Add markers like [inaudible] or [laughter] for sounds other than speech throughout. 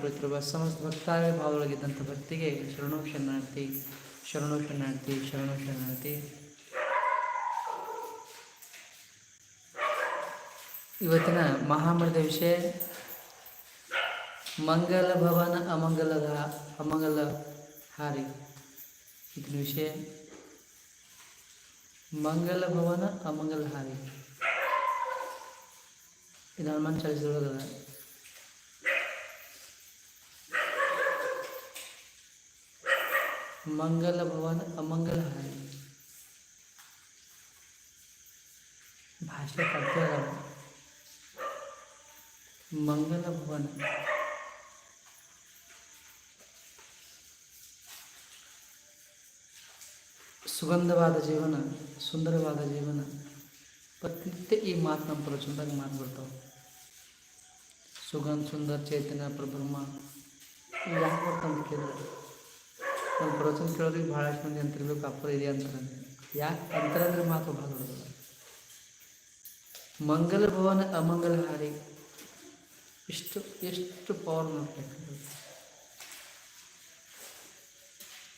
ಕುಳಿತಿರುವ ಸಮಸ್ತ ಭಕ್ತಾದಿ ಭಾವದೊಳಗಿದ್ದಂಥ ಭಕ್ತಿಗೆ ಶರಣು ಶರಣಾರ್ಥಿ ಶರಣು ಶರಣಾರ್ಥಿ ಶರಣು ಶರಣಾರ್ಥಿ ಇವತ್ತಿನ ಮಹಾಮೃತ ವಿಷಯ, ಮಂಗಲ ಭವನ ಅಮಂಗಲ ಅಮಂಗಲ ಹಾರಿ. ಇದನ್ನ ವಿಷಯ, ಮಂಗಲ ಭವನ ಅಮಂಗಲ ಹಾರಿ. ಇದನ್ನು ಹನುಮಾನ್ ಚಾಲಿಸದೊಳಗದ ಮಂಗಲ ಭವನ ಅಮಂಗಲ ಹಾರಿ ಭಾಷೆ ಪದ್ಯ ಅದಾವ. ಮಂಗಲ ಭವನ ಸುಗಂಧವಾದ ಜೀವನ ಸುಂದರವಾದ ಜೀವನ ಪ್ರತಿನಿತ್ಯ ಈ ಮಾತು ನಮ್ಮ ಪ್ರವಚನದಾಗ ಮಾತು ಬರ್ತಾವೆ ಸುಗಂಧ ಸುಂದರ ಚೇತನ ಪ್ರಬ್ರಹ್ಮ ಇವು ಯಾಕೆ ಬರ್ತಂತ ಕೇಳಿದ್ರೆ ನಮ್ಮ ಪ್ರವಚನ ಕೇಳೋದಕ್ಕೆ ಭಾಳಷ್ಟು ಮಂದಿ ಅಂತಿರ್ಬೇಕು, ಅಪ್ಪರ ಇದೆ ಅಂತಾರೆ ಯಾಕೆ ಅಂತಾರೆ ಅಂದ್ರೆ ಮಾತು ಭಾಳ ದೊಡ್ಡದು. ಮಂಗಲ ಭವನ ಅಮಂಗಲ ಹಾರಿ. ಎಷ್ಟು ಎಷ್ಟು ಪವರ್ ನೋಡ್ಬೇಕು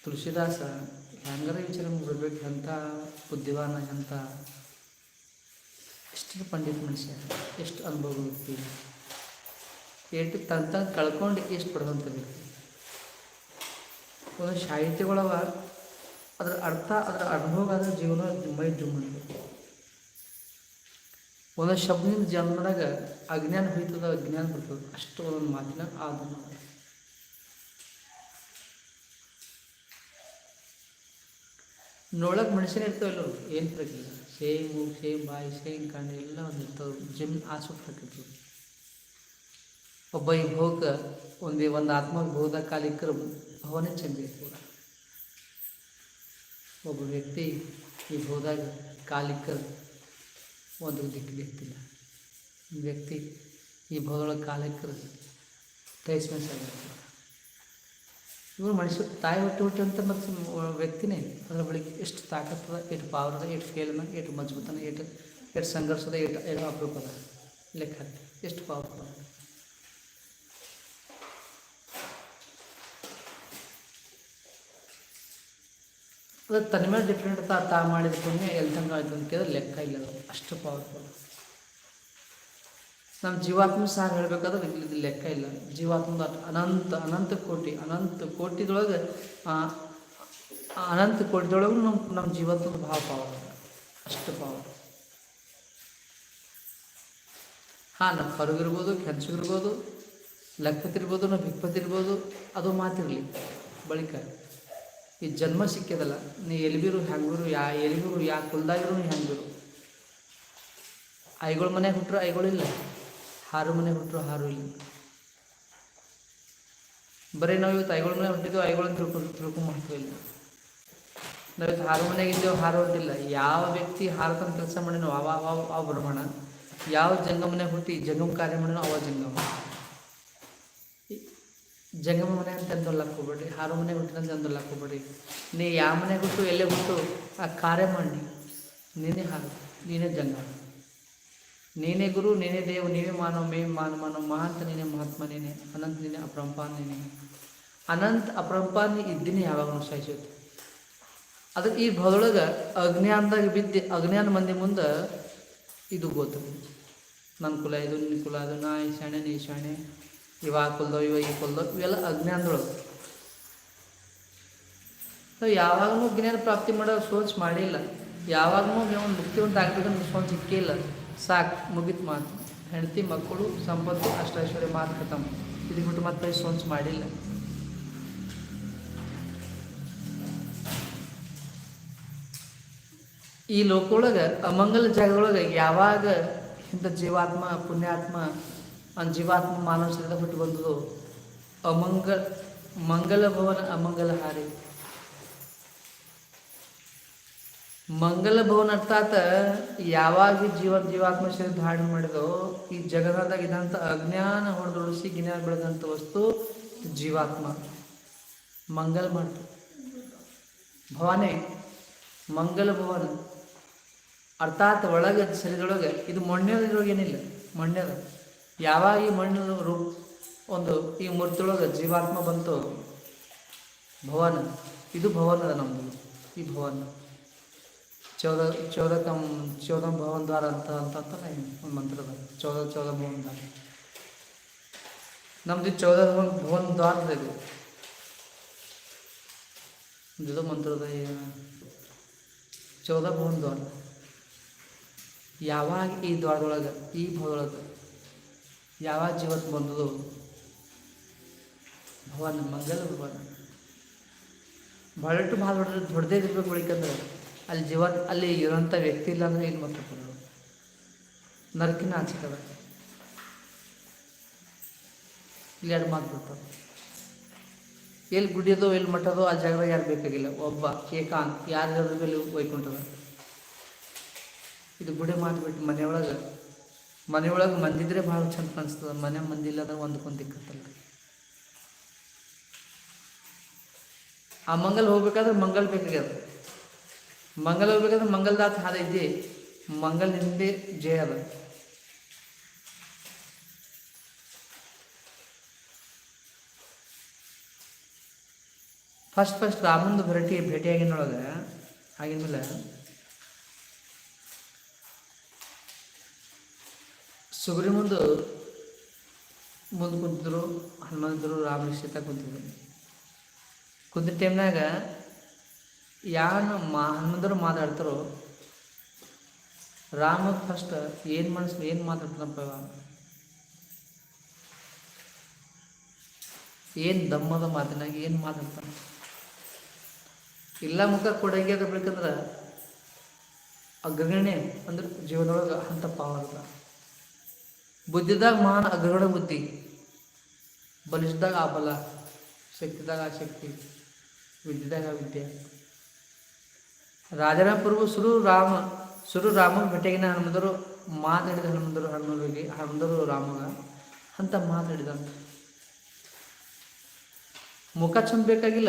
ತುಳಸಿದಾಸ, ಹೆಂಗಾರ ವಿಚಾರ ಬರಬೇಕು ಎಂಥ ಬುದ್ಧಿವಾನ ಎಂಥ ಎಷ್ಟು ಪಂಡಿತ ಮನುಷ್ಯ, ಎಷ್ಟು ಅನುಭವ ವ್ಯಕ್ತಿ. ಎಷ್ಟು ತಂತ ಕಳ್ಕೊಂಡು ಎಷ್ಟು ಪಡೆದಂಥ ವ್ಯಕ್ತಿ. ಒಂದು ಸಾಹಿತ್ಯಗಳವ ಅದ್ರ ಅರ್ಥ, ಅದರ ಅನುಭವ ಅದರ ಜೀವನ ಮೈ ಜುಮ್ ಅಂತ ಒಂದು ಶಬ್ದದಿಂದ ಜನ್ಮದಾಗ ಅಜ್ಞಾನ ಹೋಯ್ತದ, ಅಜ್ಞಾನ ಬರ್ತದೆ ಅಷ್ಟು ಒಂದೊಂದು ಮಾತಿನ ಆದ ನೋಡಕ್ಕೆ ಮನುಷ್ಯನೇ ಇರ್ತಾವಲ್ಲ ಏನು ಪ್ರಕ್ರಿಯೆ? ಸೇಮ್ ಸೇಮ್ ಬಾಯಿ, ಸೇಮ್ ಕಣ್ಣು, ಎಲ್ಲ ಒಂದು ಇರ್ತಾವೆ ಆಸು ಪ್ರಕೃತಿ ಒಬ್ಬ ಈ ಭೋಗ, ಒಂದೇ ಒಂದು ಆತ್ಮ ಹೋದ ಭವನೇ ಇರ್ತದ ಒಬ್ಬ ವ್ಯಕ್ತಿ ಈ ಹೋದಾಗ ಕಾಲಿಕರ ಒಂದು ದಿಕ್ಕು ದಿಕ್ಕಿಲ್ಲ ಈ ವ್ಯಕ್ತಿ ಈ ಭೋಗದೊಳಗೆ ಕಾಲಿಕರ ಟೈಸ್ಮೆನ್ಸ್ ಆಗಿರ್ತಾರೆ ಇವರು ಮನುಷ್ಯ ತಾಯಿ ಹೊಟ್ಟೆ ಹುಟ್ಟಿ ಅಂತ ಮತ್ತು ವ್ಯಕ್ತಿನೇ ಅದ್ರ ಬಳಿಕ ಎಷ್ಟು ತಾಕತ್ತದ, ಎಷ್ಟು ಪವರ್ ಅದ ಎಷ್ಟು ಫೇಲ್ನ, ಎಷ್ಟು ಮಜಬೂತನ, ಎಷ್ಟು ಎಷ್ಟು ಸಂಘರ್ಷದ, ಎಷ್ಟು ಎಷ್ಟು ಅಪರೂಪ ಅದ ಲೆಕ್ಕ ಎಷ್ಟು ಪವರ್ ಅದ ಅದು ತನ್ನ ಮೇಲೆ ಡಿಪೆಂಡ್ ತಾ ತಾ ಮಾಡಿದ ಪುಣ್ಯ ಎಲ್ಲಿ ತನಕ ಆಯ್ತು ಅಂತ ಕೇಳಿದ್ರೆ ಲೆಕ್ಕ ಇಲ್ಲ ಅದು. ಅಷ್ಟು ಪವರ್ಫುಲ್ ನಮ್ಮ ಜೀವಾತ್ಮ ಸಹ ಹೇಳಬೇಕಾದ್ರೆ ಇಲ್ಲಿ ಲೆಕ್ಕ ಇಲ್ಲ. ಜೀವಾತ್ಮದ ಅನಂತ ಅನಂತ ಕೋಟಿ, ಅನಂತ ಕೋಟಿದೊಳಗೆ ಅನಂತ ಕೋಟಿದೊಳಗೂ ನಮ್ಮ ನಮ್ಮ ಜೀವಾತ್ಮದ ಭಾವ ಪವರ್ ಅಷ್ಟು ಪವರ್ ಹಾಂ ನಮ್ಮ ಹೊರಗಿರ್ಬೋದು ಕೆಲ್ಸಗಿರ್ಬೋದು ಲೆಕ್ಕತಿರ್ಬೋದು ನಾವು ಭಿಕ್ಪತಿರ್ಬೋದು ಅದು ಮಾತಿರಲಿ. ಬಳಿಕ. ಈ ಜನ್ಮ ಸಿಕ್ಕಿದಲ್ಲ, ನೀ ಎಲ್ಬಿರು ಹೆಂಗಿರು ಯಾ ಎಲ್ಬಿರು ಯಾ ಕುಲ್ದಾಗಿರು, ನೀ ಹೆಂಗಿರು ಐಗಳ ಮನೆಗೆ ಹುಟ್ಟರು ಐಗಳಿಲ್ಲ ಹಾರು ಮನೆಗೆ ಹುಟ್ಟರು ಹಾರು ಇಲ್ಲ. ಬರೀ ನಾವು ಇವತ್ತು ಐಗಳ ಮನೆ ಹುಟ್ಟಿದ್ದೇವೆ ಐಗಳನ್ನ ತಿಳ್ಕೊ ಇಲ್ಲ. ನಾವು ಇವತ್ತು ಹಾರು ಮನೆಗೆ ಇದ್ದೇವೆ, ಹಾರು ಹೊಟ್ಟಿಲ್ಲ. ಯಾವ ವ್ಯಕ್ತಿ ಹಾರು ತನ್ನ ಕೆಲಸ ಮಾಡಿನೋ ಅವ ಆ ಬ್ರಹ್ಮಣ. ಯಾವ ಜಂಗಮನೆ ಹುಟ್ಟಿ, ಜಂಗಮ ಕಾರ್ಯ ಮಾಡಿನೋ ಅವ ಜಂಗಮ. ಜಂಗಮ ಮನೆ ಅಂತ ಅಂದೊಲ್ಲಕ್ಕೆ ಹೋಗ್ಬೇಡ್ರಿ ಹಾರು ಮನೆ ಹುಟ್ಟಿನಂತ ಅಂದೊಲ್ಲಕ್ಕೆ ಹೋಗ್ಬೇಡ್ರಿ ನೀ ಯಾವ ಮನೆ ಹುಟ್ಟು, ಎಲ್ಲೇ ಹುಟ್ಟು, ಆ ಕಾರ್ಯ ಮಾಡಿ. ನೀನೇ ಹಾರು, ನೀನೇ ಜಂಗ ನೀನೇ ಗುರು, ನೀನೇ ದೇವ ನೀವೇ ಮಾನವ, ಮೇ ಮಾನ ಮಾನವ ಮಹಾಂತ ನೀನೇ ಮಹಾತ್ಮ, ನೀನೆ ಅನಂತ, ನೀನೇ ಅಪರಂಪಾನ್ ನೀನೆ. ಅನಂತ ಅಪರಂಪಾನ್ ಇದ್ದೀನಿ ಯಾವಾಗಲೂ ಸಾಯಿಸುತ್ತೆ ಅದಕ್ಕೆ ಈ ಭವದೊಳಗೆ ಅಜ್ಞಾನದಾಗ ಬಿದ್ದು, ಅಜ್ಞಾನ ಮಂದಿ ಮುಂದೆ ಇದು ಗೊತ್ತು ನನ್ನ ಕುಲ ಇದು ನಿನ್ನ ಕುಲ ಅದು, ನಾ ಈ ಶಾಣೆ, ನೀ ಶಾಣೆ. ಇವ ಆ ಇವಾಗ ಇವ ಈ ಕುಲ್ದೋ, ಇವೆಲ್ಲ ಅಜ್ಞಾನದೊಳಗೆ. ನಾವು ಜ್ಞಾನ ಪ್ರಾಪ್ತಿ ಮಾಡೋ ಸೋಚ್ ಮಾಡಿಲ್ಲ. ಯಾವಾಗಲೂ ಒಂದು ಮುಕ್ತಿವಂತ ಆಗ್ಬೇಕಂತ ಸೋಚ್ ಸಿಕ್ಕೇ ಇಲ್ಲ. ಸಾಕು, ಮುಗಿತ್ ಮಾತು. ಹೆಂಡತಿ, ಮಕ್ಕಳು, ಸಂಪತ್ತು ಅಷ್ಟೈಶ್ವರ್ಯ ಮಾತು ಕತಮ್ಮ ಇದಕ್ಕೆ ಬಿಟ್ಟು ಮತ್ತೆ ಸೋಚ್ ಮಾಡಿಲ್ಲ. ಈ ಲೋಕದೊಳಗೆ, ಅಮಂಗಲ ಜಾಗದೊಳಗೆ ಯಾವಾಗ ಇಂಥ ಜೀವಾತ್ಮ, ಪುಣ್ಯಾತ್ಮ ಜೀವಾತ್ಮ ಮಾನವ ಶರೀರ ಬಿಟ್ಟು ಬಂದದ್ದು ಅಮಂಗಲ ಮಂಗಲ ಭವನ ಅಮಂಗಲ ಹಾರಿ ಮಂಗಲ ಭವನ ಅರ್ಥಾತ್ ಯಾವಾಗ ಜೀವ, ಜೀವಾತ್ಮ ಶರೀರ ಧಾರಣೆ ಮಾಡಿದೋ, ಈ ಜಗತ್ತಾಗ ಇದ್ದಂಥ ಅಜ್ಞಾನ ಹೊಡೆದೊಡಿಸಿ ಜ್ಞಾನ ಬೆಳೆದಂಥ ವಸ್ತು ಜೀವಾತ್ಮ. ಮಂಗಲ ಮಾಡ್ತು ಭವನೆ ಮಂಗಲ ಭವನ ಅರ್ಥಾತ್ ಒಳಗೆ ಶರೀರದೊಳಗೆ ಇದು ಮಣ್ಣಿನೊಳಗೆ ಏನಿಲ್ಲ ಮಣ್ಣಿನ ಯಾವಾಗ ಈ ಮಣ್ಣು ರೂ ಒಂದು ಈ ಮೂರ್ತಿಯೊಳಗೆ ಜೀವಾತ್ಮ ಬಂತು? ಭವನ. ಇದು ಭವನ ಅದ ನಮ್ಮದು ಈ ಭವನ. ಚೌದ, ಚೌದಕಂ, ಚೌದಂ ಭವನ್ ದ್ವಾರ ಅಂತ ಅಂತ ಒಂದು ಮಂತ್ರದ. ಚೌದ ಚೌದ ಭವನ್ ದ್ವಾರ. ನಮ್ದು ಚೌದ ಭವನ್ ಭವನ್ ದ್ವಾರದ ಇದು. ಇದು ಮಂತ್ರದ ಚೌದ ಭವನ್ ದ್ವಾರ. ಯಾವಾಗ ಈ ದ್ವಾರದೊಳಗೆ, ಈ ಭವದೊಳಗೆ ಯಾವಾಗ ಜೀವತ್ ಬಂದದು ಭವನ ಮಂಗಲ ಭವನ ಭಾಳಷ್ಟು ಭಾಳ ದೊಡ್ಡ ದೊಡ್ಡದೇ ಇರ್ಬೇಕು ಉಳಿಕಂದ್ರೆ ಅಲ್ಲಿ ಜೀವ ಅಲ್ಲಿ ಇರೋಂಥ ವ್ಯಕ್ತಿ ಇಲ್ಲ ಅಂದ್ರೆ ಏನು ಮಾತಾಡ್ತಾರೆ ನರಕಿನ ಅನ್ಸ್ತದೆ ಇಲ್ಲಿ ಎರಡು ಮಾತು ಬರ್ತಾವೆ. ಎಲ್ಲಿ ಗುಡಿಯೋದು, ಎಲ್ಲಿ ಮಠದೋ, ಆ ಜಾಗದಾಗ ಯಾರು ಬೇಕಾಗಿಲ್ಲ. ಒಬ್ಬ, ಏಕಾಂತ್ ಯಾರು ಅದ್ರ ಮೇಲೆ ಒಯ್ಕೊಂಡದ ಇದು ಗುಡಿ ಮಾಡಿಬಿಟ್ಟು ಮನೆಯೊಳಗೆ ಮನೆಯೊಳಗೆ ಮಂದಿದ್ರೆ ಭಾಳ ಚಂದ ಕಾಣಿಸ್ತದ ಮನೆ ಮಂದಿ ಇಲ್ಲದ ಒಂದಕ್ಕೊಂದು ದಿಕ್ಕತ್ತಲ್ಲ ಆ ಮಂಗಲ್ ಹೋಗ್ಬೇಕಾದ್ರೆ ಮಂಗಲ್ ಬೇಕಾಗ್ಯದ ಮಂಗಲ್ ಹೋಗ್ಬೇಕಾದ್ರೆ ಮಂಗಲ್ದಾತ ಹಾದ ಇದ್ದೇ ಮಂಗಲ್ ಹಿಂದೆ ಜಯ ಅದ. ಫಸ್ಟ್ ಫಸ್ಟ್ ರಾಮಂದು ಭೇಟಿ ಭೇಟಿಯಾಗಿನೊಳಗೆ ಆಗಿದ್ಮೇಲೆ ಸುಗ್ರಿ ಮುಂದೆ ಮುಂದೆ ಕುಂತಿದ್ರು ಹನುಮಂತರು ರಾಮ ಸೀತಾ ಕುಂತಿದ್ರು. ಕುಂತ ಟೈಮ್ನಾಗ ಯಾರು ಮಾ ಹನುಮಂತರು ಮಾತಾಡ್ತಾರೋ ರಾಮ ಫಸ್ಟ್ ಏನು ಮನಸ್ಸು ಏನು ಮಾತಾಡ್ತಾನಪ್ಪ ಏನು ದಮ್ಮದ ಮಾತಿನಾಗ, ಏನು ಮಾತಾಡ್ತಾನೆ? ಇಲ್ಲ ಮುಖ ಕೊಡಂಗೆ ಅದ್ರ ಬೇಕಂದ್ರೆ ಅಗ್ರಗಣ್ಯ ಅಂದ್ರೆ ಜೀವನದೊಳಗೆ ಅಂತ ಪಾವರ್ದ. ಬುದ್ಧಿದಾಗ ಮಹಾನ್ ಅಗ್ರಗಣ ಬುದ್ಧಿ. ಬಲಿಷ್ಠದಾಗ ಆ ಬಲ, ಶಕ್ತಿದಾಗ ಆ ಶಕ್ತಿ, ವಿದ್ಯೆದಾಗ ಆ ವಿದ್ಯೆ. ರಾಜನ ಪ್ರಭು ಸುರು ರಾಮ ಸುರು ರಾಮ ಭೇಟಿಯಾಗಿನ ಹನುಮಂದರು ಮಾತಾಡಿದ ಹನುಮಂದರು ಹನುಮರಿಗೆ ಹನುಮಂದರು ರಾಮಗ ಅಂತ ಮಾತಾಡಿದಂತ ಮುಖ ಚಂದ ಬೇಕಾಗಿಲ್ಲ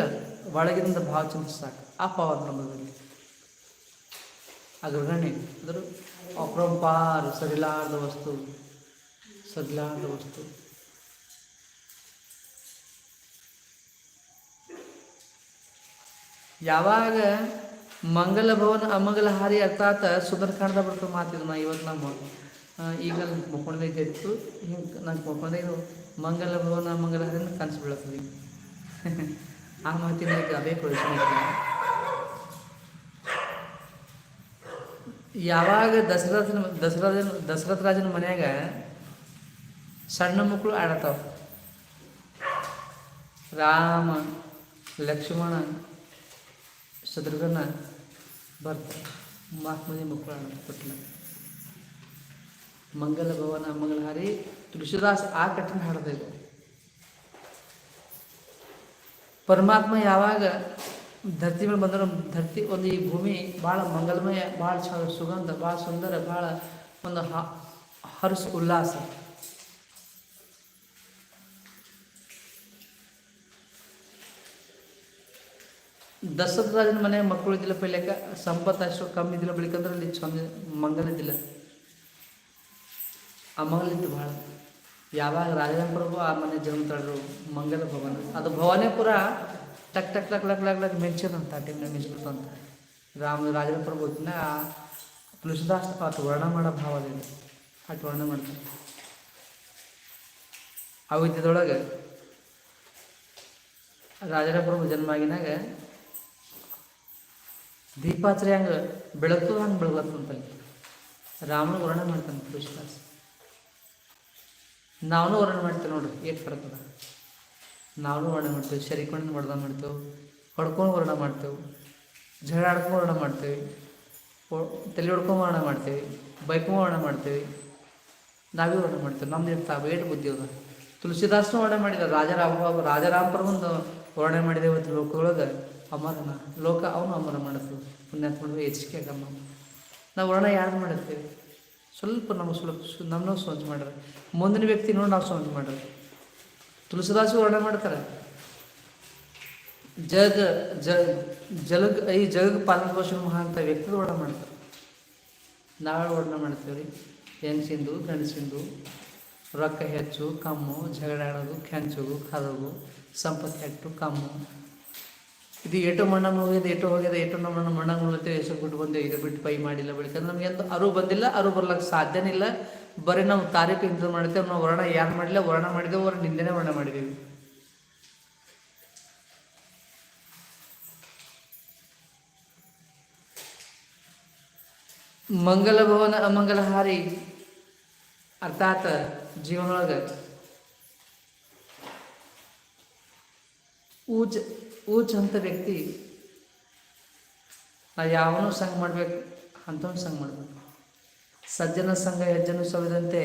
ಒಳಗಿನಿಂದ ಭಾವ ಚಂದ ಸಾಕು. ಆ ಪವರ್ ನಮ್ಮದಲ್ಲಿ ಅಗ್ರಗಣ್ಯ ಅಂದರು ಅಪ್ರಂಪಾರ ಸರಿಲಾರದ ವಸ್ತು. ಸರಿಲಾರದ ವಸ್ತು ಯಾವಾಗ ಮಂಗಲ ಭವನ, ಅಮಂಗಲ ಹಾರಿ ಅರ್ಥಾತ್ ಸುಂದರಕಾಂಡದ ಬರ್ತದೆ ಮಾತಿದ್ರು ನಾ ಇವತ್ತು ನಮ್ಮ ಈಗ ಮುಕ್ಕೊಂಡೇ ಇತ್ತು ಹಿಂಗೆ ನಂಗೆ ಇದು ಮಂಗಲ ಭವನ, ಅಮಂಗಲ ಹಾರಿ ಕನಸು ಬೀಳತ್ತದ [laughs] ಆ ಮಾತಿನ ಅದೇ ಪ್ರಶ್ನೆ ಯಾವಾಗ ದಸರಾಜನ ದಸರಾಜನ ದಸರಥ ರಾಜನ ಮನ್ಯಾಗ ಸಣ್ಣ ಮಕ್ಕಳು ಆಡತಾವ. ರಾಮ, ಲಕ್ಷ್ಮಣ, ಶತ್ರುಘ್ನ ಬರ್ತ ನಾಲ್ಕು ಮಂದಿ ಮಕ್ಕಳು ಆಡ ಕೊಟ್ಟಿಲ್ಲ ಮಂಗಲ ಭವನ, ಮಂಗಳಹಾರಿ, ತುಳಸಿದಾಸ್ ಆ ಕಟ್ಟಿನ ಹಾಡಬೇಕು ಪರಮಾತ್ಮ ಯಾವಾಗ ಧರ್ತಿ ಮೇಲೆ ಬಂದ್ರೆ ಧರ್ತಿ ಒಂದು ಈ ಭೂಮಿ ಭಾಳ ಮಂಗಲಮಯ ಭಾಳ ಸುಗಂಧ ಭಾಳ ಸುಂದರ ಭಾಳ ಒಂದು ಹರಸು ಉಲ್ಲಾಸ ದಶರಥ ರಾಜನ ಮನೆ ಮಕ್ಕಳು ಇದ್ದಿಲ್ಲ ಪೈಲೆಕ ಸಂಪತ್ತು ಅಷ್ಟು ಕಮ್ಮಿ ಇದ್ದಿಲ್ಲ ಬೆಳಿಕಂದ್ರೆ ಅಲ್ಲಿ ಚಂದ ಮಂಗಲ ಇದ್ದಿಲ್ಲ. ಆ ಮಂಗಲ ಇದ್ದು ಭಾಳ. ಯಾವಾಗ ರಾಜನ ಪ್ರಭು ಆ ಮನೆ ಜನ್ಮ ತಳ್ರು ಮಂಗಲ ಭವನ. ಅದು ಭವನೇ ಪುರ ಟಕ್ ಟಕ್ ಟಕ್ ಲಕ್ ಲಕ್ ಲಕ್ ಮೆಂಚದಂತ ಆ ಟೈಮ್ನಾಗ ಅಂತ. ರಾಮ ಪ್ರಭು ಇದ್ನ ತುಳಸಿದಾಸ್ ಅಟ್ ವರ್ಣ ಮಾಡೋ ಭಾವ ಅದೇನು ಅಟ್ ವರ್ಣ ಮಾಡ್ತಾರೆ. ಆ ವಿದ್ಯದೊಳಗೆ ರಾಜರಾಮ ಪ್ರಭು ಜನ್ಮ ಆಗಿನಾಗ ದೀಪಾಚರಿ ಹಂಗೆ ಬೆಳಕು ಹಂಗೆ ಬೆಳಗತ್ತಂತಲ್ಲಿ ರಾಮನ ವರ್ಣ ಮಾಡ್ತಾನೆ ಕೃಷ್ಣದಾಸ ನಾವೂ ವರ್ಣನೆ ಮಾಡ್ತೇವೆ ನೋಡ್ರಿ ಏಟ್ ಅದ ನಾವು ವರ್ಣನೆ ಮಾಡ್ತೇವೆ ಶರೀಕೊಂಡು ವರ್ಣನೆ ಮಾಡ್ತೇವೆ, ಹೊಡ್ಕೊಂಡು ವರ್ಣ ಮಾಡ್ತೇವೆ ಜಗಳ ಆಡ್ಕೊಂಡು ವರ್ಣನೆ ಮಾಡ್ತೇವೆ ತಲೆ ಹೊಡ್ಕೊಂಡು ವರ್ಣ ಮಾಡ್ತೇವೆ, ಬೈಕೊಂಡು ವರ್ಣ ಮಾಡ್ತೇವೆ, ನಾವೇ ವರ್ಣನೆ ಮಾಡ್ತೇವೆ. ನಮ್ದು ಇರ್ತಾವೆ ಏಟ್ ಬುದ್ಧಿ ಅದ. ತುಳಸಿದಾಸನು ವರ್ಣನೆ ಮಾಡಿದ ರಾಜರಾಮ ರಾಜರಾಮ ಪ್ರಭುಂದು ವರ್ಣನೆ ಮಾಡಿದೆ ಇವತ್ತು ಲೋಕದೊಳಗೆ. ಅಮರನ, ಲೋಕ ಅವನು ಅಮರ ಮಾಡುತ್ತೆ ಪುಣ್ಯಾತ್ಮನು ಹೆಚ್ಚಿಗೆ ಆಗಮ್ಮ. ನಾವು ವರ್ಣ ಯಾರು ಮಾಡಿರ್ತೀವಿ ಸ್ವಲ್ಪ ನಮಗೆ ಸ್ವಲ್ಪ ನಮ್ಮನ್ನ ಸೋಂಚು ಮಾಡ್ರಿ. ಮುಂದಿನ ವ್ಯಕ್ತಿ ನೋಡಿ ನಾವು ಸೋಂಚು ಮಾಡ್ರಿ. ತುಳಸಿದಾಸು ವರ್ಣ ಮಾಡ್ತಾರೆ. ಜಗ ಜ ಜಲಗ್ ಈ ಜಗ ಪಾಲನ ಪೋಷಣ ಮಹಾ ಅಂತ ವ್ಯಕ್ತಿದ ವರ್ಣ ಮಾಡ್ತಾರೆ. ನಾಳೆ ವರ್ಣ ಮಾಡ್ತೀವಿ ರೀ. ಹೆಂಗಸಿಂದು ಗಂಡಸಿಂದು ರೊಕ್ಕ ಹೆಚ್ಚು, ಕಮ್ಮು ಜಗಳಾಡೋದು ಕೆಂಚೋದು ಕದೋದು ಸಂಪತ್ತು ಹೆಚ್ಚು ಕಮ್ಮು. ಇದು ಏಟು ಮಣ್ಣ ಹೋಗಿದೆ ಏಟು ಹೋಗಿದೆ, ಏಟು ನಮ್ಮ ಮಣ್ಣ ಅಂತ ಹೆಸರು ಬಿಟ್ಟು ಬಂದೆ ಇದು ಬಿಟ್ಟು ಪೈ ಮಾಡಿಲ್ಲ ಬಳಿಕ. ನಮ್ಗೆ ಎಂದು ಅರು ಬಂದಿಲ್ಲ ಅರು ಬರ್ಲಕ್ಕೆ ಸಾಧ್ಯನೇ ಇಲ್ಲ. ಬರೀ ನಾವು ತಾರೀಕು ಇಂತ ಮಾಡ್ತೇವೆ, ನಾವು ವರ್ಣ ಯಾರು ಮಾಡಿಲ್ಲ, ವರ್ಣ ಮಾಡಿದೆವು, ವರ್ಣ ನಿಂದನೆ ವರ್ಣ ಮಾಡಿದ್ದೀವಿ ಮಂಗಲ ಭವನ ಅಮಂಗಲಹಾರಿ ಅರ್ಥಾತ್ ಜೀವನೊಳಗೆ ಊಚ ಊಜ್ ಅಂತ ವ್ಯಕ್ತಿ. ನಾ ಯಾವನೂ ಸಂಘ ಮಾಡಬೇಕು, ಅಂಥವ್ನು ಸಂಘ ಮಾಡಬೇಕು. ಸಜ್ಜನ ಸಂಘ, ಹೆಜ್ಜನು ಸವಿದಂತೆ,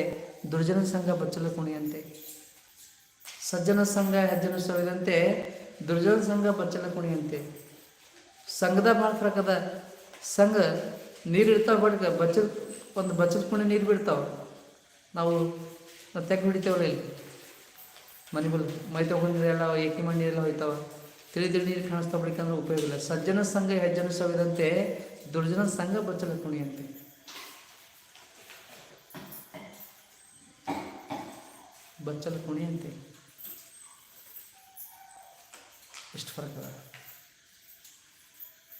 ದುರ್ಜನ ಸಂಘ ಬಚ್ಚಲ ಕುಣಿಯಂತೆ. ಸಜ್ಜನ ಸಂಘ, ಹೆಜ್ಜನು ಸವಿದಂತೆ, ದುರ್ಜನ ಸಂಘ ಬಚ್ಚಲ ಕುಣಿಯಂತೆ. ಸಂಘದ ಭಾಳ ಪ್ರಕದ ಸಂಘ ನೀರು ಇರ್ತಾವ ಬಡ್ಕ ಬಚ್ಚಲ್, ಒಂದು ಬಚ್ಚಲ್ ಕುಣಿ ನೀರು ಬಿಡ್ತಾವೆ. ನಾವು ನಾವು ತೆಗ್ ಹಿಡಿತೇವಲ್ಲ ಇಲ್ಲಿ. ಮನೆ ಬಲ್ ಮೈ ತಗೊಂಡಿರೆಲ್ಲ ಏಕಿ ಮಣ್ಣಿ ಎಲ್ಲ ಹೋಯ್ತಾವ. ತಿಳಿ ನೀರು ಕಾಣಿಸ್ತಾ ಬಿಡ್ಕಂದ್ರೆ ಉಪಯೋಗ ಇಲ್ಲ. ಸಜ್ಜನ ಸಂಘ, ಹೆಜ್ಜನ ಸವಿದಂತೆ ದುರ್ಜನ ಸಂಘ ಬಚ್ಚಲ ಕುಣಿಯಂತೆ. ಬಚ್ಚಲ ಕುಣಿಯಂತೆ. ಎಷ್ಟು ಫರಕ್ ಅದ?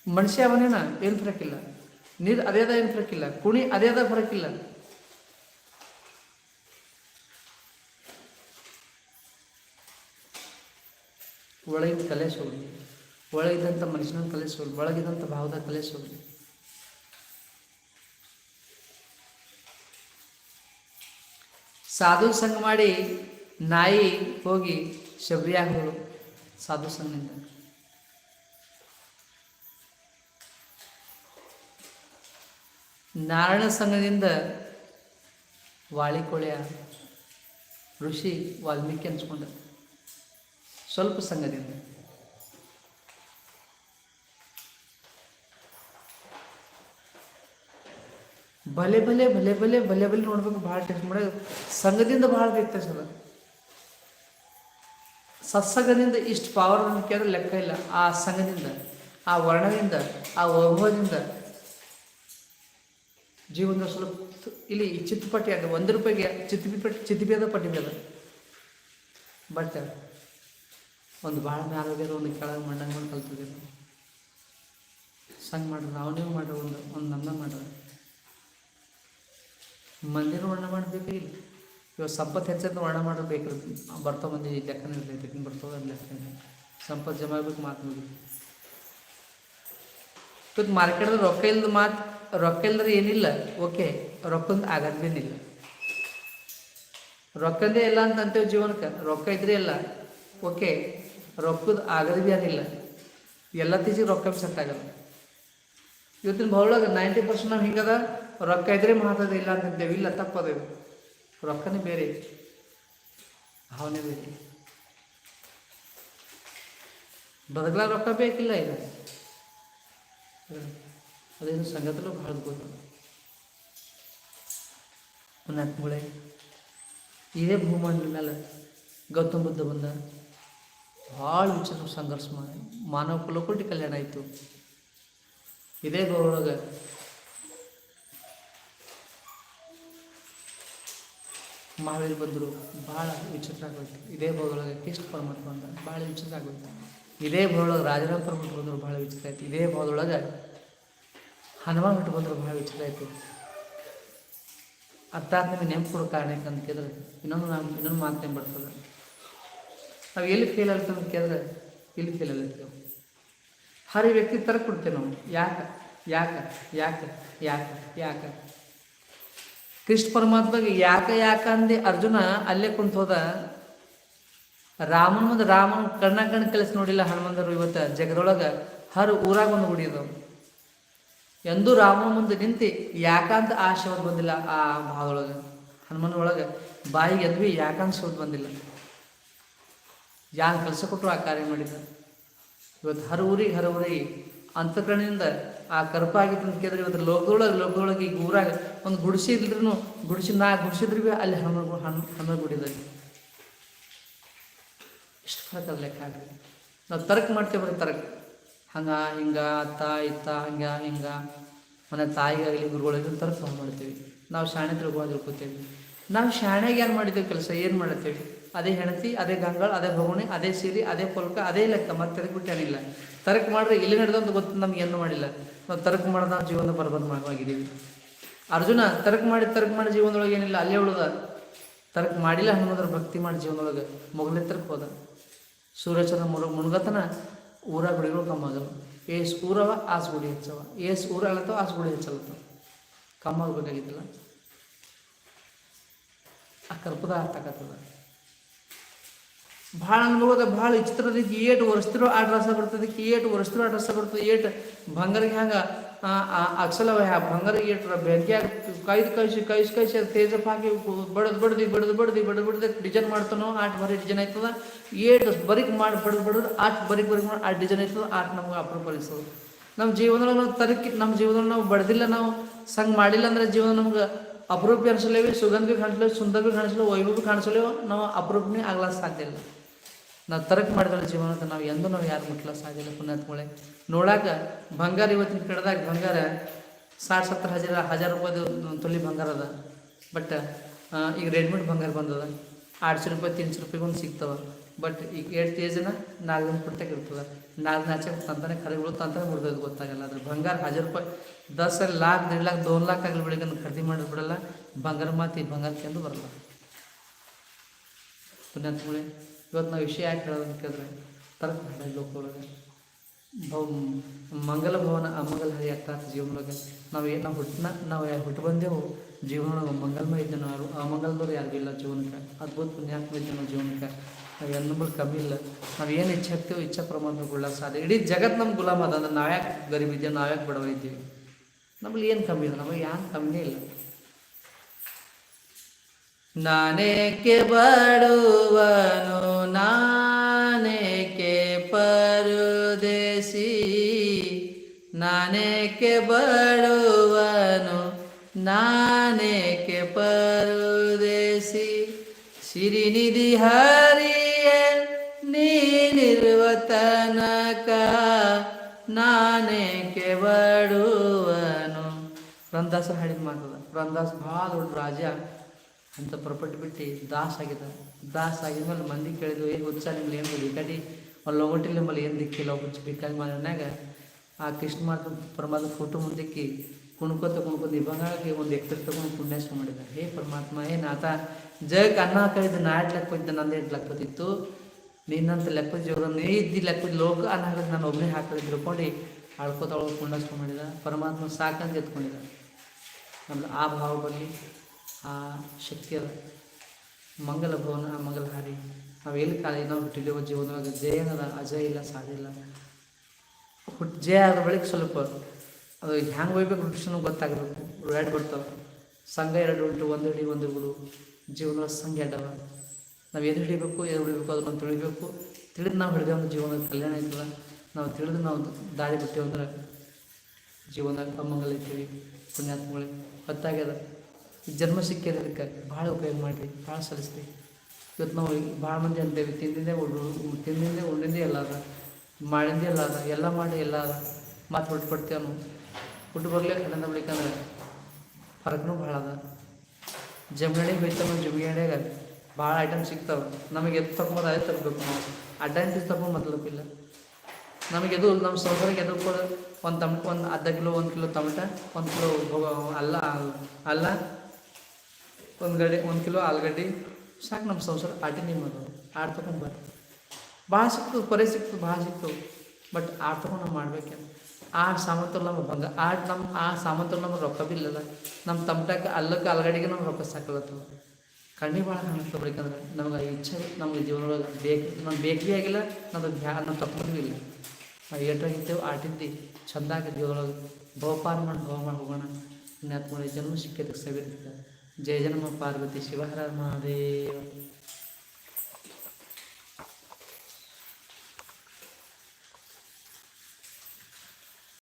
ಮನುಷ್ಯ ಅವನೇನ? ಏನು ಫರಕಿಲ್ಲ. ನೀರು ಅದೇದ ಅದ, ಏನು ಫರಕಿಲ್ಲ. ಕುಣಿ ಅದೇದ ಅದ ಒಳಗಿನ ಕಲೆ ಹೋಗಲಿ ಒಳಗಿದ್ದಂಥ ಮನುಷ್ಯನ ಕಲೆ ಹೋಗಲಿ ಒಳಗಿದ್ದಂಥ ಭಾವದ ಕಲೆ ಹೋಗಲಿ ಸಾಧು ಸಂಘ ಮಾಡಿ ನಾಯಿ ಹೋಗಿ ಶಬರಿಯಾಗಿ ಹೋಳು, ಸಾಧು ಸಂಘದಿಂದ. ನಾರಾಯಣ ಸಂಘದಿಂದ ವಾಳಿಕೊಳೆಯ ಋಷಿ ವಾಲ್ಮೀಕಿ ಅನ್ಸ್ಕೊಂಡ ಸ್ವಲ್ಪ ಸಂಘದಿಂದ ಬಲೆ ಬಲೆ ಬಲೆ ಬಲೆ ಬಲೆ ಬಲೆ ನೋಡ್ಬೇಕು ಭಾಳ ಟೆಸ್ಟ್ ಮಾಡ ಸಂಘದಿಂದ ಭಾಳ ಸರ್ ಸತ್ಸಂಗದಿಂದ ಇಷ್ಟು ಪವರ್ ಕೇಳಿದ್ರೆ ಲೆಕ್ಕ ಇಲ್ಲ ಆ ಸಂಘದಿಂದ ಆ ವರ್ಣದಿಂದ ಆ ವೈಭವದಿಂದ ಜೀವನದ ಸ್ವಲ್ಪ ಇಲ್ಲಿ ಚಿತ್ತಪಟ್ಟಿ ಅದು ಒಂದು ರೂಪಾಯಿಗೆ ಚಿತ್ತಿಪಿ ಪಟ್ಟಿ ಚಿತ್ತಿಪಿಯದ ಪಟ್ಟಿ ಬೇದ ಬಟ್ ಒಂದು ಭಾಳ ಮ್ಯಾಲ ಹೋಗ್ಯಾರ, ಒಂದು ಕೆಳಗೆ ಮಣ್ಣಂಗೆ ಮಾಡಿ ಕಲ್ತಿದ್ದೀವಿ ಸಂಗ್ ಮಾಡ್ರಿ, ನಾವು ಮಾಡ್ರಿ, ಒಂದು ಒಂದು ನನ್ನ ಮಾಡ್ರಿ. ಮಂದಿರ ವರ್ಣ ಮಾಡಬೇಕು ಇಲ್ಲ. ಇವಾಗ ಸಂಪತ್ತು ಹೆಚ್ಚಂತ ವರ್ಣ ಮಾಡಬೇಕು ಬರ್ತಾವ ಮಂದಿ ಲೆಕ್ಕನ ಇರ್ತೈತಿ ಹಿಂಗೆ ಬರ್ತಾವ ಅದು ಲೆಕ್ಕ ಇಲ್ಲ. ಸಂಪತ್ತು ಜಮಾ ಆಗ್ಬೇಕು ಮಾತು ನೋಡಿ. ಇವತ್ತು ಮಾರ್ಕೆಟ್ದಾಗ ರೊಕ್ಕ ಇಲ್ದ ಮಾತು, ರೊಕ್ಕ ಇಲ್ದ್ರೆ ಏನಿಲ್ಲ. ಓಕೆ, ರೊಕ್ಕಂದು ಆಗದೇನಿಲ್ಲ ರೊಕ್ಕದೇ ಇಲ್ಲ ಅಂತ ಅಂತೇವೆ ಜೀವನಕ್ಕೆ. ರೊಕ್ಕ ಇದ್ರೆ ಇಲ್ಲ. ಓಕೆ ರೊಕ್ಕದ ಆಗದ ಭೀ ಅದಿಲ್ಲ. ಎಲ್ಲ ತೀಜಿಗೆ ರೊಕ್ಕ ಸೆಟ್ ಆಗಲ್ಲ. ಇವತ್ತಿನ ಬಹಳಾಗ ನೈಂಟಿ ಪರ್ಸೆಂಟ್ ನಾವು ಹಿಂಗದ, ರೊಕ್ಕ ಇದ್ರೆ ಮಾತಾಡ ಇಲ್ಲ ಅಂತಂತೇವೆ ಇಲ್ಲ ತಪ್ಪದೇವು ರೊಕ್ಕನೇ ಬೇರೆ. ಭಾವನೆ ಬೇರೆ. ಬದಲ ರೊಕ್ಕ ಬೇಕಿಲ್ಲ ಇಲ್ಲ ಅದೇನು ಸಂಗತಿలో ಭಾಳ ಗೊತ್ತು ಪುಣ್ಯಾತ್ಮಗಳೇ, ಇದೇ ಭೂಮಂಡಲ ಗೌತಮ ಬುದ್ಧ ಬಂದ. ಭಾಳ ವಿಚಾರ ಸಂಘರ್ಷ ಮಾಡಿ ಮಾನವ ಕುಲಕೋಟಿ ಕಲ್ಯಾಣ ಆಯಿತು. ಇದೇ ಗೌರವ ಮಹಾವೀರ್ ಬಂದರು ಭಾಳ ವಿಚಿತ್ರ ಆಗೋಯ್ತು. ಇದೇ ಭೂಗೊಳಗೆ ಕೃಷ್ಣ ಪರಮಾತ್ಮ ಬಂದ, ಭಾಳ ವಿಚಿತ್ರ ಆಗೋಯ್ತು. ಇದೇ ಭೂಗೊಳಗೆ ರಾಜರಾಮ ಪರಮಾತ್ಮ ಬಂದರು ಭಾಳ ವಿಚಿತ್ರ ಆಯ್ತು. ಇದೇ ಭೂದೊಳಗೆ ಹನುಮಾನ್ ಭಟ್ ಬಂದರು ಭಾಳ ವಿಚಿತ್ರ ಆಯಿತು. ಅರ್ಥಾತ್ ನಿಮಗೆ ನೆನಪು ಕೊಡೋ ಕಾರಣ ಅಂತ ಕೇಳಿದ್ರೆ ಇನ್ನೊಂದು ನಾನು ಇನ್ನೊಂದು ಮಾತು ನೆನಪಡ್ತದೆ ನಾವು ಎಲ್ಲಿ ಫೇಲ್ ಆಗ್ತದೆ ಅಂತ ಕೇಳಿದ್ರೆ ಇಲ್ಲಿ ಫೇಲ್ ಆಗ್ತೇವೆ ಹರಿ ವ್ಯಕ್ತಿ ತರ ಕೊಡ್ತೇವೆ ನಾವು. ಯಾಕೆ? ಯಾಕೆ? ಯಾಕೆ? ಯಾಕೆ? ಯಾಕೆ? ಕೃಷ್ಣ ಪರಮಾತ್ಮಗೆ ಯಾಕೆ ಯಾಕೆ ಅಂದೆ ಅರ್ಜುನ ಅಲ್ಲೇ ಕುಂತು ಹೋದ. ರಾಮನ ಮುಂದೆ ರಾಮನ ಕಣ್ಣ ಕಣ್ಣು ಕೆಲಸ ನೋಡಿಲ್ಲ ಹನುಮಂತರು ಇವತ್ತು ಜಗದೊಳಗೆ. ಹರ ಊರಾಗ ಒಂದು ಗುಡಿ ಇದಾವೆ ಎಂದೂ ರಾಮನ ಮುಂದೆ ನಿಂತು ಯಾಕಂತ ಆ ಶಬ್ದ ಬಂದಿಲ್ಲ ಆ ಭಾಗದೊಳಗೆ ಹನುಮನ ಒಳಗೆ ಬಾಯಿಗೆ ಎದ್ವಿ ಯಾಕಂತ ಸೋದ್ ಬಂದಿಲ್ಲ. ಯಾರು ಕೆಲಸ ಕೊಟ್ಟರು ಆ ಕಾರ್ಯ ಮಾಡಿದ ಇವತ್ತು ಹರ ಊರಿಗೆ ಹರ ಊರಿಗೆ ಅಂತಃಕರಣದಿಂದ ಆ ಕರ್ಪ ಆಗಿತ್ತು ಅಂತ ಕೇಳಿದ್ರೆ ಇವತ್ತು ಲೋಕದೊಳಗೆ ಲೋಕದೊಳಗೆ ಈಗ ಊರಾಗ ಒಂದು ಗುಡಿಸಿ ಇಲ್ದ್ರೂ ಗುಡಿಸಿ ನಾ ಗುಡಿಸಿದ್ರು ಭೀ ಅಲ್ಲಿ ಹಣ ಹಣ್ಣು ಹನುಮ ಗುಡಿದಲ್ಲಿ ಎಷ್ಟು ಫರಕ್ ಲೆಕ್ಕ ಆಗಲಿ. ನಾವು ತರ್ಕ ಮಾಡ್ತೇವೆ ಬರೀ ತರ್ಕ. ಹಂಗೆ, ಹಿಂಗೆ, ಅತ್ತ, ಇತ್ತ, ಹಂಗೆ, ಹಿಂಗೆ. ಮನೆ ತಾಯಿಗಾಗಲಿ, ಗುರುಗಳಿಗೆ ತರ್ಕ ಮಾಡ್ತೀವಿ. ನಾವು ಶಾಣೆ ತಿಳ್ಕೊಂಡು ತಿಳ್ಕೊತೇವೆ ನಾವು ಶಾಣೆಗೆ ಏನು ಮಾಡಿದ್ದೇವೆ ಕೆಲಸ? ಏನು ಮಾಡತ್ತೇವೆ ಅದೇ ಹೆಣತಿ ಅದೇ ಗಂಗಳ ಅದೇ ಭಗುಣಿ, ಅದೇ ಸೀರೆ, ಅದೇ ಪೊಲ್ಕ, ಅದೇ ಲೆಕ್ಕ, ಮತ್ತೆ ಅದಕ್ಕೆ ಬಿಟ್ಟು ಏನಿಲ್ಲ. ತರಕ್ ಮಾಡ್ರೆ ಇಲ್ಲಿ ನಡೆದಂತ ಗೊತ್ತು, ನಮ್ಗೆ ಏನು ಮಾಡಿಲ್ಲ. ನಾವು ತರಕ್ ಮಾಡಿದ ನಾವು ಜೀವನ ಬರ್ಬಂಧವಾಗಿದ್ದೀವಿ ಅರ್ಜುನ, ತರಕ್ ಮಾಡಿ ತರಕ್ ಮಾಡಿ ಜೀವನದೊಳಗೆ ಏನಿಲ್ಲ, ಅಲ್ಲೇ ಉಳ್ದ. ತರಕ್ ಮಾಡಿಲ್ಲ ಹನುಮಂದ್ರ ಭಕ್ತಿ ಮಾಡಿ ಜೀವನದೊಳಗೆ. ಮೊಗಲೇ ತರಕ್ ಹೋದ. ಸೂರ್ಯಚಂದ್ರ ಮುರು ಮುಣಗತನ ಊರ ಗುಡಿಗಳು ಕಮ್ಮಾಗಲ್ಲ ಏಸ್ ಊರವ, ಆಸ್ ಗುಡಿ ಹೆಚ್ಚವ. ಏಸ್ ಊರ ಅಲ್ಲತ್ತವ, ಆಸ್ ಗುಡಿ ಹೆಚ್ಚಲತ್ತವ. ಕಮ್ಮಾಗಬೇಕಾಗಿತ್ತಲ್ಲ ಆ ಕಲ್ಪದ ಅರ್ಥ ಭಾಳ ಅನುಭವದ, ಭಾಳ ವಿಚಿತ್ರ ರೀತಿ ಏಟು ವರ್ಷದ್ರು ಆ ಡ್ರಸ್ ಬರ್ತದೆ ಏಟು ವರ್ಷದ್ರು ಆ ಡ್ರಸ್ ಬರ್ತದೆ, ಏಟು ಬಂಗಾರಿಗೆ ಅಕ್ಸಲವ ಅಕ್ಸಲ ಬಂಗಾರಿಗೆ ಏಟ್ರ ಬೆಂಕಿ ಕೈದು ಕಳಿಸಿ ಕೈಸಿ ಕೈಸಿ ಅದು ತೇಜಪ್ ಹಾಕಿ ಬಡದು ಬಡ್ದು, ಬಡದ್ ಬಡ್ದು ಬಡದ್ ಬಡ್ದು ಡಿಸೈನ್ ಮಾಡ್ತಾನೋ ಆಟ್ ಬರೀ ಡಿಸೈನ್ ಆಯ್ತದ. ಏಟು ಬರೀಕ್ ಮಾಡಿ, ಬಡದ್ ಬಡದ್ ಆಟ್ ಬರೀಕ್ ಬರೀಕ್ ಮಾಡಿ, ಆ ಡಿಸೈನ್ ಆಯ್ತದ ಆಟ್ ನಮ್ಗೆ ಅಪ್ರೂವ್ ಅನಿಸ್ತದೆ ನಮ್ಮ ಜೀವನದೊಳಗೆ ನಾವು ತರಕಿ ನಮ್ಮ ಜೀವನದಲ್ಲಿ ನಾವು ಬಡದಿಲ್ಲ, ನಾವು ಸಂಗ್ ಮಾಡಿಲ್ಲ ಅಂದ್ರೆ ಜೀವನ ನಮ್ಗೆ ಅಪರೂಪ ಅನಿಸಲೇವಿ, ಸುಗಂಧ ಭೀ ಕಾಣಿಸ್ಲೇವು ಸುಂದರ ಭೀ ವೈಭವ ಭೀ ಕಾಣಿಸ್ಲೇವು, ನಾವು ಅಪರೂಪನೇ ಆಗ್ಲಾಕ ಸಾಧ್ಯ ಇಲ್ಲ. ನಾವು ತರಕ್ ಮಾಡಿದ್ರೆ ಜೀವನದ ನಾವು ಎಂದೂ ನಾವು ಯಾರು ಮುಟ್ಲ ಸಾಧ್ಯ ಇಲ್ಲ ಪುಣ್ಯಾತ್ಮಳೆ ನೋಡಾಕ ಬಂಗಾರ ಇವತ್ತಿನ ಕಡೆದಾಗ ಬಂಗಾರ ಸಾठ ಸತ್ತರ ಹಜಾರ, ಹಜಾರ್ ರೂಪಾಯಿದು ತೊಲಿ ಬಂಗಾರ ಅದ. ಬಟ್ ಈಗ ರೆಡಿಮೇಡ್ ಬಂಗಾರ ಬಂದದ. ಆರ್ಟ್ಸ್ ರೂಪಾಯಿ ತಿನ್ಸು ರೂಪಾಯಿ ಒಂದು ಸಿಗ್ತವ. ಬಟ್ ಈಗ ಏಟ್ ತೇಜನ ನಾಲ್ಕು ದಿನ ಕೊಡ್ತಾಗ ಇರ್ತದೆ. ನಾಲ್ಕು ನಾಚೆ ತಂತಾನೆ ಖರೆ ಬೀಳುತ್ತೆ ಅಂತಾನೆ ಬಿಡ್ಬೋದು ಗೊತ್ತಾಗಲ್ಲ. ಅದ್ರ ಬಂಗಾರ ಹಜಾರ್ ರೂಪಾಯಿ ದಸ ಲಾಖ, ದೇಡ್ ಲಾಕ್ ದೋನ್ ಲಾಕ್ ಆಗಲಿ ಬೆಳಿಗ್ಗೆ ಖರೀದಿ ಮಾಡಿ ಬಿಡಲ್ಲ. ಬಂಗಾರ ಮಾತಿ ಬಂಗಾರ ಕೆಂದು ಬರಲ್ಲ. ಪುಣ್ಯಾತ್ಮಳೆ ಇವತ್ತು ನಾವು ವಿಷಯ ಯಾಕೆ ಹೇಳೋದು ಕೇಳಿದ್ರೆ, ತರ್ಕ ಮಾಡಿ ಲೋಕದೊಳಗೆ. ಭವ್ ಮಂಗಲ ಭವನ, ಅಮಂಗಲ ಹರಿ ಆಗ್ತಾ ಜೀವನದೊಳಗೆ. ನಾವು ಏನು ನಾವು ಹುಟ್ಟಿನ ನಾವು ಯಾರು ಹುಟ್ಟು ಬಂದೆವು ಜೀವನದೊಳಗೆ ಮಂಗಲ್ಮಯ ಇದ್ದೇವೆ ನಾವು ಅಮಂಗಲದವ್ರು ಯಾರಿಗೂ ಇಲ್ಲ ಜೀವನಕ್ಕೆ. ಅದ್ಭುತ ಪುಣ್ಯಾತ್ಮ ಇದ್ದೇವೆ ನಾವು ಜೀವನಕ್ಕೆ. ನಾವು ಎನ್ನಂಬಳು ಕಮ್ಮಿ ಇಲ್ಲ. ನಾವು ಏನು ಇಚ್ಛೆ ಹಾಕ್ತೀವೋ ಇಚ್ಛಾ ಪ್ರಮಾಣಗೊಳ್ಳ ಸಾಧ್ಯ. ಇಡೀ ಜಗತ್ತು ನಮ್ಮ ಗುಲಾಮ ಅದ. ಅಂದ್ರೆ ನಾವ್ಯಾಕೆ ಗರೀಬ್ ನಾವು ಯಾಕೆ ಬಡವ ಇದ್ದೀವಿ ನಮ್ಮಲ್ಲಿ ಏನು ಕಮ್ಮಿ ಇಲ್ಲ. ನಮಗೆ ಏನು ಕಮ್ಮಿನೇ ಇಲ್ಲ. ನಾನೇಕೆ ಬಡುವನು ನಾನೇಕೆ ಪರುದೇಸಿ ನಾನೇಕೆ ಬಡುವನು ನಾನೇಕೆ ಪರುದೇಸಿ ಸಿರಿನಿಧಿ ಹರಿಯ, ನೀನಿರುವ ತನಕ ನಾನೇಕೆ ಬಡುವನು ರಂದಾಸ ಹಾಡಿದ ಮಾತದ ರಂದಾಸ್ ಭಾಳ ದೊಡ್ಡ ರಾಜ. ಅಂತ ಪ್ರಾಪರ್ಟಿ ಬಿಟ್ಟು ದಾಸ್ ಆಗಿದ ದಾಸ್ ಆಗಿದ್ಮೇಲೆ ಮಂದಿ ಕೇಳಿದ್ವು ಏನು ಹುಚ್ಚ, ನಿಮ್ಗೆ ಏನು ಬೇಕಾಡಿ ಅಲ್ಲಿ ಲೋಗಟ್ಟಿಲ್ಲ ನಿಮ್ಮಲ್ಲಿ ಏನು ದಿಕ್ಕಿಲ್ಲ ಹುಚ್ಚ, ಬೇಕಾಗಿ ಆ ಕೃಷ್ಣ ಮಾತ್ರ ಪರಮಾತ್ಮ ಫೋಟೋ ಮುಂದಕ್ಕೆ ಕುಣ್ಕೋತ ಕುಣ್ಕೋತ ಇವಾಗಾಗಿ ಒಂದು ಎಕ್ಟರ್ ತಗೊಂಡು ಪುಣ್ಯಾಸ ಮಾಡಿದ ಹೇ ಪರಮಾತ್ಮ ಏನು ಆತ ಜಗಕ್ಕೆ ಅನ್ನ ಹಾಕಿದ್ದು ನಾ ಎಟ್ ಲೆಕ್ಕ ಇದ್ದ ನಂದು ಎಟ್ ಲೆಕ್ಕ ಬತ್ತಿತ್ತು ನಿನ್ನಂತ ಲೆಕ್ಕದ ಜೀವನ ನೀ ಇದ್ದಿ ಲೆಕ್ಕದ ಲೋಕ ಅನ್ನ ಹಾಕಿದ್ ನಾನು ಒಬ್ಬನೇ ಹಾಕಿದ್ರೆ ತಿಳ್ಕೊಂಡು ಆಳ್ಕೋತ ಪುಣ್ಯಾಸ ಮಾಡಿದ. ಪರಮಾತ್ಮ ಸಾಕಂತ ಎತ್ಕೊಂಡಿದ್ದ ನಮ್ಮ ಆ ಭಾವ ಬರಲಿ ಆ ಶಕ್ತಿ ಅದ ಮಂಗಲ ಭವನ ಮಂಗಲಹಾರಿ ನಾವು ಎಲ್ಲಿ ಕಾಲ ನಾವು ಹುಟ್ಟಿದ್ದೇವೆ ಜೀವನದಾಗ? ಜಯ ಏನದ ಅಜಯ ಇಲ್ಲ, ಸಾಧ್ಯ ಇಲ್ಲ. ಹುಟ್ಟು ಜಯ ಆದ ಬಳಿಕ ಸ್ವಲ್ಪ ಅದು ಹ್ಯಾಂಗೆ ಹೋಗ್ಬೇಕು ಕೃಷ್ಣ ಗೊತ್ತಾಗಬೇಕು. ಎರಡು ಬರ್ತಾವೆ. ಸಂಘ ಎರಡು ಉಂಟು, ಒಂದು ಹಿಡಿ ಒಂದು ಬಿಡು ಜೀವನ ಸಂಘ ಎಡವ ನಾವು ಎದು ಹಿಡಿಬೇಕು ಎದು ಹಿಡಿಬೇಕು ಅದನ್ನು ತಿಳಿಬೇಕು. ತಿಳಿದು ನಾವು ಹಿಡಿದೇವೆ ಅಂದ್ರೆ ಜೀವನದ ಕಲ್ಯಾಣ ಆಯ್ತದ. ನಾವು ತಿಳಿದು ನಾವು ದಾರಿ ಬಿಟ್ಟೇವೆ ಅಂದ್ರೆ ಜೀವನದಾಗ ಅಮ್ಮಂಗಲ್ ಐತೀವಿ. ಪುಣ್ಯಾತ್ಮಗಳಿಗೆ ಗೊತ್ತಾಗ್ಯದ? ಜನ್ಮ ಸಿಕ್ಕಿರೋದಕ್ಕೆ ಭಾಳ ಉಪಯೋಗ ಮಾಡಿರಿ, ಭಾಳ ಸಲ್ಲಿಸ್ರಿ. ಇವತ್ತು ನಾವು ಭಾಳ ಮಂದಿ ಅಂತೇವೆ ತಿಂದಿದ್ದೆ ಉಳ್ಳು ತಿಂದಿದ್ದೆ ಉಳ್ಳಿಂದೇ ಎಲ್ಲ ಅದ ಮಾಡಿಂದೇ ಎಲ್ಲ ಅದ, ಎಲ್ಲ ಮಾಡಿ ಎಲ್ಲ ಅದ, ಮತ್ತು ಹೊಟ್ಟು ಕೊಡ್ತೇವೆ ನಾವು ಹುಟ್ಟು ಬರಲೇ ಕಡೆಯಿಂದ ಬಿಡ್ಬೇಕಂದ್ರೆ ಫರಕ್ನೂ ಭಾಳ ಅದ. ಜಮಗಣಿಗೆ ಬೈತಾವ ಜಮಗಣಿಯಾಗ ಭಾಳ ಐಟಮ್ ಸಿಗ್ತಾವೆ. ನಮಗೆ ಎದ್ದು ತಗೊಂಬೋದು ಅದೇ ತರಬೇಕು ನಾವು. ಅಡ್ವಾಂಟೇಜ್ ತಗೊಂಡು ಮೊದಲಕ್ಕಿಲ್ಲ ನಮಗೆ ಎದು ನಮ್ಮ ಸಹೋದರಿಗೆ ಎದು ಕೂಡ. ಒಂದು ತಮ್, ಒಂದು ಅರ್ಧ ಕಿಲೋ, ಒಂದು ಕಿಲೋ ಟಮಟ, ಒಂದು ಕಿಲೋ ಅಲ್ಲ ಅಲ್ಲ ಒಂದು ಗಡ್ಡೆ, ಒಂದು ಕಿಲೋ ಆಲೂಗಡ್ಡೆ, ಸಾಕು ನಮ್ಮ ಸಂಸಾರ ಆಟಿ ನಿಮ್ಮ ಅದು ಆಡ್ ತೊಗೊಂಡು ಬರ್ತದೆ ಭಾಳ ಸಿಕ್ತು, ಪರಿ ಸಿಕ್ತು, ಭಾಳ ಸಿಕ್ತು. ಬಟ್ ಆಡ್ ತೊಗೊಂಡು ನಾವು ಮಾಡ್ಬೇಕೇನು ಆ ಸಾಮಂತರು ನಮಗೆ ಬಂಗ ಆಡ್ ನಮ್ಮ ಆ ಸಾಮಂತರು ನಮಗೆ ರೊಕ್ಕ ಬಿ ಇಲ್ಲಲ್ಲ ನಮ್ಮ ತಮಟಕ್ಕೆ ಅಲ್ಲಕ್ಕೆ ಆಲೂಗಡ್ಡೆಗೆ ನಮ್ಗೆ ರೊಕ್ಕ ಸಾಕಲತ್ತವ ಕಣ್ಣಿ ಭಾಳ ಕಾಣಿಸ್ತು ಬೇಕಂದ್ರೆ ನಮಗೆ ಇಚ್ಛೆ, ನಮಗೆ ಜೀವನದೊಳಗೆ ಬೇಕು ನಮ್ಗೆ ಬೇಕು ಆಗಿಲ್ಲ ನಮ್ಮದು ಬ್ಯಾ ನಮ್ಮ ತಪ್ಪು ಇಲ್ಲ. ನಾವು ಏಟಾಗಿದ್ದೇವೆ ಆಟಿದ್ದಿ ಚಂದಾಗಿ ಜೀವನದೊಳಗೆ ಬಹುಪಾರ ಮಾಡಿ ಭವ ಮಾಡಿ ಹೋಗೋಣ ಪುಣ್ಯಾತ್ಮ ಜನ್ಮ ಸಿಕ್ಕಿದ್ದಕ್ಕೆ ಸವಿರ್ತದೆ ಜಯ ಜನ್ಮ ಪಾರ್ವತಿ ಶಿವಹರ ಮಹಾದೇವ